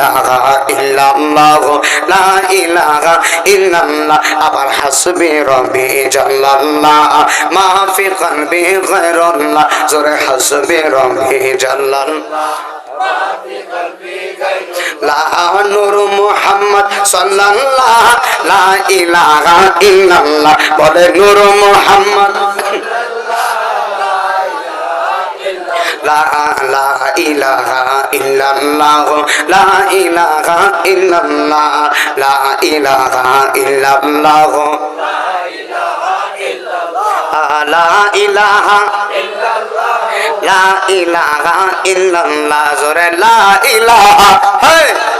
ইলাহা ইল্লাল্লাহ, লা ইলাহা ইল্লাল্লাহ, আবার হাসবি রবি জাল্লাল্লাহ মা ফি কলবি গায়রুল্লাহ, জোরে হাসবি রবি জাল্লাল্লাহ। লা নূর মুহাম্মদ সাল্লাল্লাহ, লা ইলাহা ইল্লাল্লাহ, বলে নূর মুহাম্মদ লা ইলাহা ইল্লাল্লাহ, লা ইলাহা ইল্লাল্লাহ, লা ইলাহা ইল্লাল্লাহ। লা ইলাহা লা ইলাহা ইল্লাল্লাহ। জোরে লা ইলাহা। হে